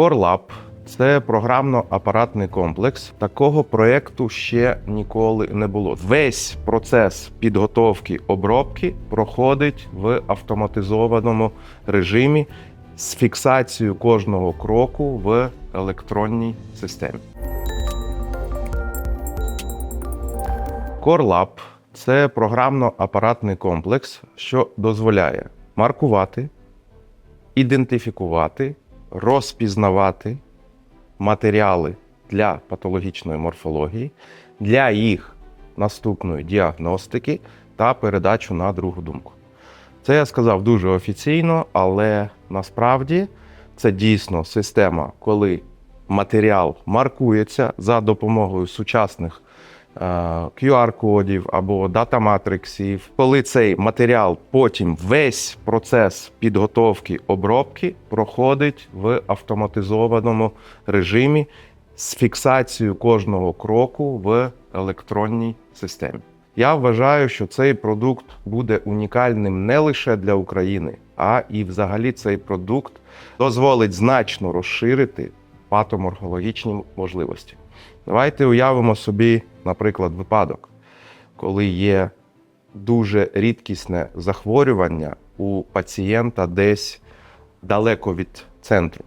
CoreLab – це програмно-апаратний комплекс. Такого проєкту ще ніколи не було. Весь процес підготовки обробки проходить в автоматизованому режимі з фіксацією кожного кроку в електронній системі. CoreLab – це програмно-апаратний комплекс, що дозволяє маркувати, ідентифікувати, розпізнавати матеріали для патологічної морфології, для їх наступної діагностики та передачу на другу думку. Це я сказав дуже офіційно, але насправді це дійсно система, коли матеріал маркується за допомогою сучасних QR-кодів або дата-матриксів. Коли цей матеріал потім весь процес підготовки обробки проходить в автоматизованому режимі з фіксацією кожного кроку в електронній системі. Я вважаю, що цей продукт буде унікальним не лише для України, а і взагалі цей продукт дозволить значно розширити патоморфологічні можливості. Давайте уявимо собі, наприклад, випадок, коли є дуже рідкісне захворювання у пацієнта десь далеко від центру.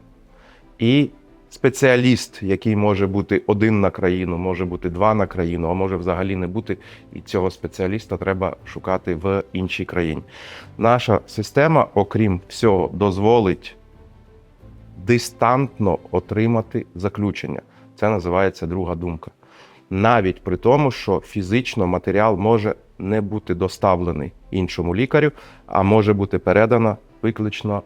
І спеціаліст, який може бути один на країну, може бути два на країну, а може взагалі не бути, і цього спеціаліста треба шукати в іншій країні. Наша система, окрім всього, дозволить дистантно отримати заключення. Це називається друга думка. Навіть при тому, що фізично матеріал може не бути доставлений іншому лікарю, а може бути передано виключно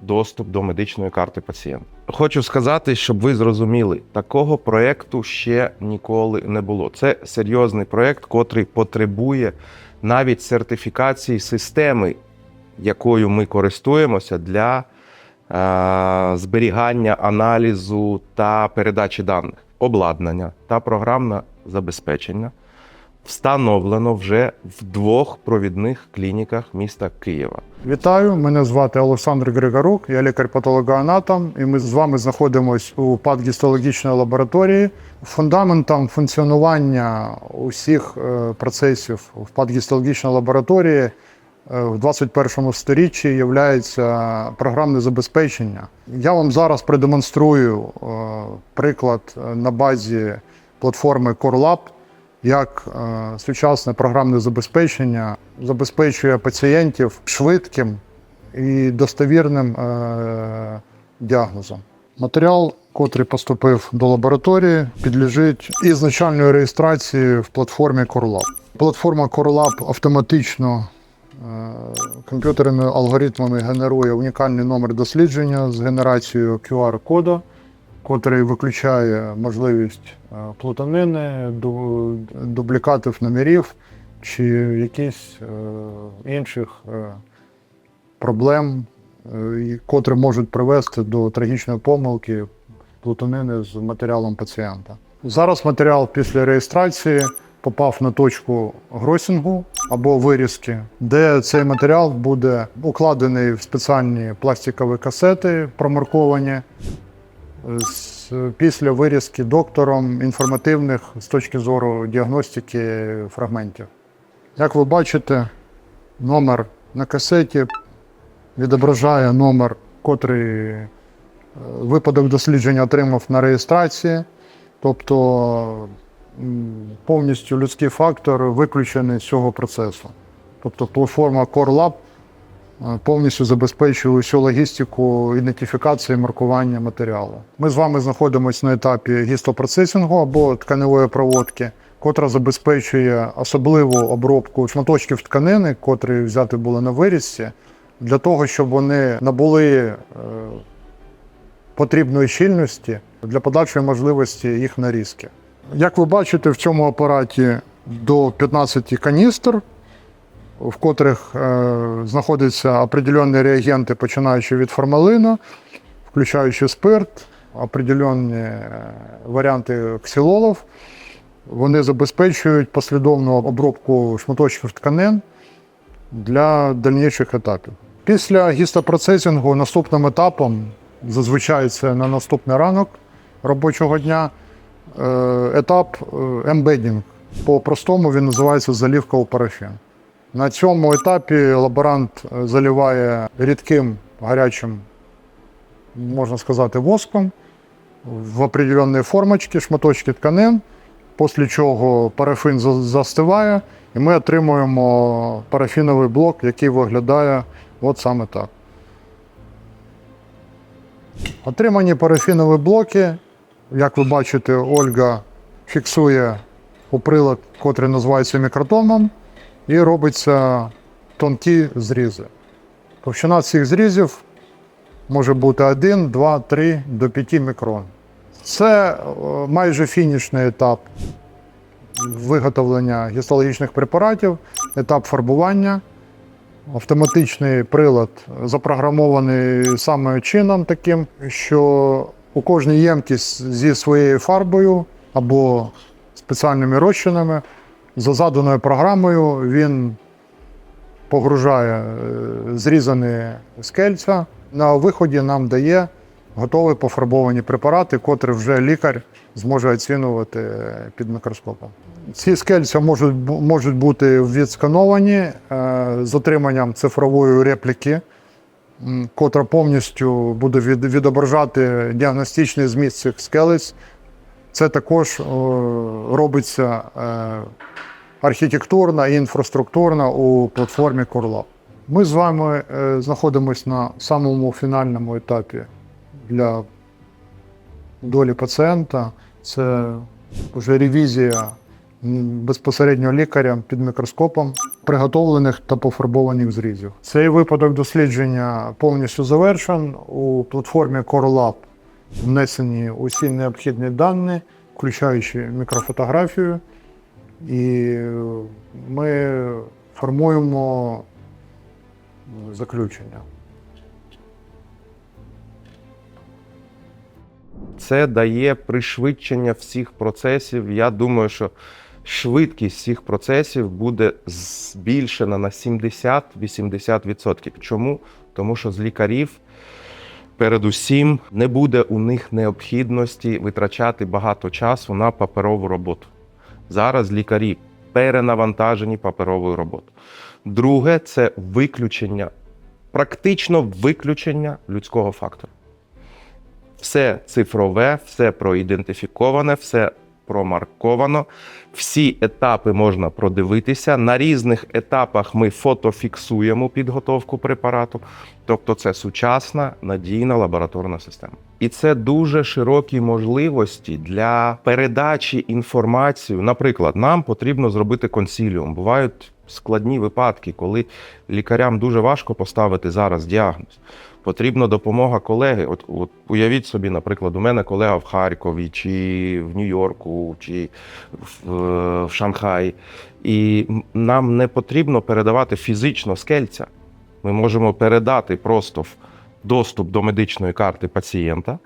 доступ до медичної карти пацієнта. Хочу сказати, щоб ви зрозуміли, такого проєкту ще ніколи не було. Це серйозний проєкт, котрий потребує навіть сертифікації системи, якою ми користуємося для е, зберігання аналізу та передачі даних, обладнання та програмне забезпечення встановлено вже в двох провідних клініках міста Києва. Вітаю, мене звати Олександр Григорук, я лікар-патологоанатом, і ми з вами знаходимося у патгістологічної лабораторії. Фундаментом функціонування усіх е, процесів в патгістологічній лабораторії в 21 сторіччі є програмне забезпечення. Я вам зараз продемонструю е, приклад е, на базі платформи CoreLab, як е, сучасне програмне забезпечення забезпечує пацієнтів швидким і достовірним е, діагнозом. Матеріал, котрий поступив до лабораторії, підлежить ізначальної реєстрації в платформі CoreLab. Платформа CoreLab автоматично е, комп'ютерними алгоритмами генерує унікальний номер дослідження з генерацією QR-коду котрий виключає можливість е, плутанини, дублікатів номерів чи якісь е, інших е, проблем, котрі можуть привести до трагічної помилки плутанини з матеріалом пацієнта. Зараз матеріал після реєстрації попав на точку гросінгу або вирізки, де цей матеріал буде укладений в спеціальні пластикові касети, промарковані після вирізки доктором інформативних з точки зору діагностики фрагментів. Як ви бачите, номер на касеті відображає номер, котрий е, випадок дослідження отримав на реєстрації. Тобто повністю людський фактор виключений з цього процесу. Тобто платформа CoreLab е, повністю забезпечує усю логістику ідентифікації і маркування матеріалу. Ми з вами знаходимося на етапі гістопроцесінгу або тканевої проводки, котра забезпечує особливу обробку шматочків тканини, котрі взяти були на вирізці, для того, щоб вони набули е, потрібної щільності для подальшої можливості їх нарізки. Як ви бачите, в цьому апараті до 15 каністр, в котрих е, знаходяться определенні реагенти, починаючи від формалину, включаючи спирт, определенні е, варіанти ксилолов. Вони забезпечують послідовну обробку шматочків тканин для дальніших етапів. Після гістопроцесінгу наступним етапом зазвичай це на наступний ранок робочого дня. Е, Етап е, ембедінг. По-простому він називається залівка у парафін. На цьому етапі лаборант е, заливає рідким гарячим, можна сказати, воском в определенні формочки, шматочки тканин, після чого парафін застиває, і ми отримуємо парафіновий блок, який виглядає от саме так. Отримані парафінові блоки, як ви бачите, Ольга фіксує у прилад, котрий називається мікротомом, і робиться тонкі зрізи. Товщина цих зрізів може бути 1, 2, 3 до 5 мікрон. Це е, майже фінішний етап виготовлення гістологічних препаратів, етап фарбування. Автоматичний прилад запрограмований саме чином таким, що у кожній ємкість зі своєю фарбою або спеціальними розчинами за заданою програмою він погружає е, зрізані скельця. На виході нам дає готові пофарбовані препарати, котрі вже лікар зможе оцінювати під мікроскопом. Ці скельця можуть, можуть бути відскановані е, з отриманням цифрової репліки, котра повністю буде відображати діагностичний зміст цих скелець. Це також робиться е, архітектурно і інфраструктурно у платформі CoreLab. Ми з вами е, знаходимося на самому фінальному етапі для долі пацієнта. Це вже ревізія безпосередньо лікарям під мікроскопом приготовлених та пофарбованих зрізів. Цей випадок дослідження повністю завершен. У платформі CoreLab внесені усі необхідні дані, включаючи мікрофотографію, і ми формуємо заключення. Це дає пришвидшення всіх процесів. Я думаю, що швидкість всіх процесів буде збільшена на 70-80%. Чому? Тому що з лікарів. Передусім, не буде у них необхідності витрачати багато часу на паперову роботу. Зараз лікарі перенавантажені паперовою роботою. Друге це виключення, практично виключення людського фактору. Все цифрове, все проідентифіковане, все промарковано. Всі етапи можна продивитися. На різних етапах ми фотофіксуємо підготовку препарату. Тобто це сучасна надійна лабораторна система. І це дуже широкі можливості для передачі інформації. Наприклад, нам потрібно зробити консіліум. Бувають складні випадки, коли лікарям дуже важко поставити зараз діагноз. Потрібна допомога колеги. От, от уявіть собі, наприклад, у мене колега в Харкові, чи в Нью-Йорку, чи в, е, в Шанхаї. І нам не потрібно передавати фізично скельця. Ми можемо передати просто доступ до медичної карти пацієнта,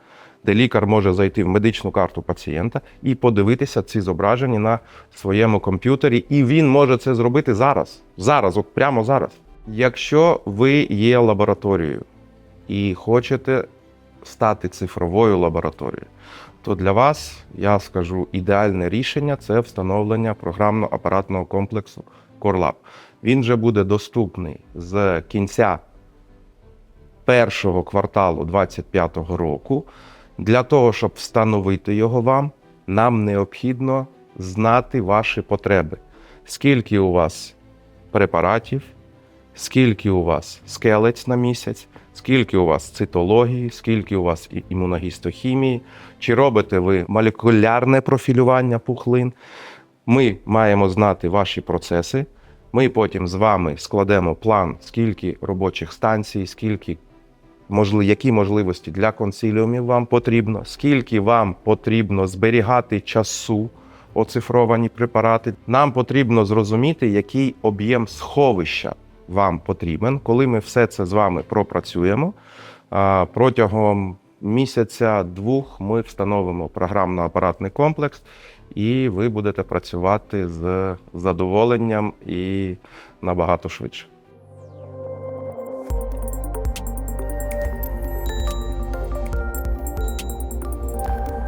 де лікар може зайти в медичну карту пацієнта і подивитися ці зображення на своєму комп'ютері. І він може це зробити зараз. Зараз, от прямо зараз. Якщо ви є лабораторією і хочете стати цифровою лабораторією, то для вас я скажу ідеальне рішення це встановлення програмно-апаратного комплексу CoreLab. Він вже буде доступний з кінця першого кварталу 2025 року. Для того, щоб встановити його вам, нам необхідно знати ваші потреби. Скільки у вас препаратів, скільки у вас скелець на місяць, скільки у вас цитології, скільки у вас імуногістохімії, чи робите ви молекулярне профілювання пухлин. Ми маємо знати ваші процеси. Ми потім з вами складемо план, скільки робочих станцій, скільки можли, які можливості для консиліумів вам потрібно, скільки вам потрібно зберігати часу оцифровані препарати. Нам потрібно зрозуміти, який об'єм сховища вам потрібен. Коли ми все це з вами пропрацюємо, протягом місяця-двох ми встановимо програмно-апаратний комплекс, і ви будете працювати з задоволенням і набагато швидше.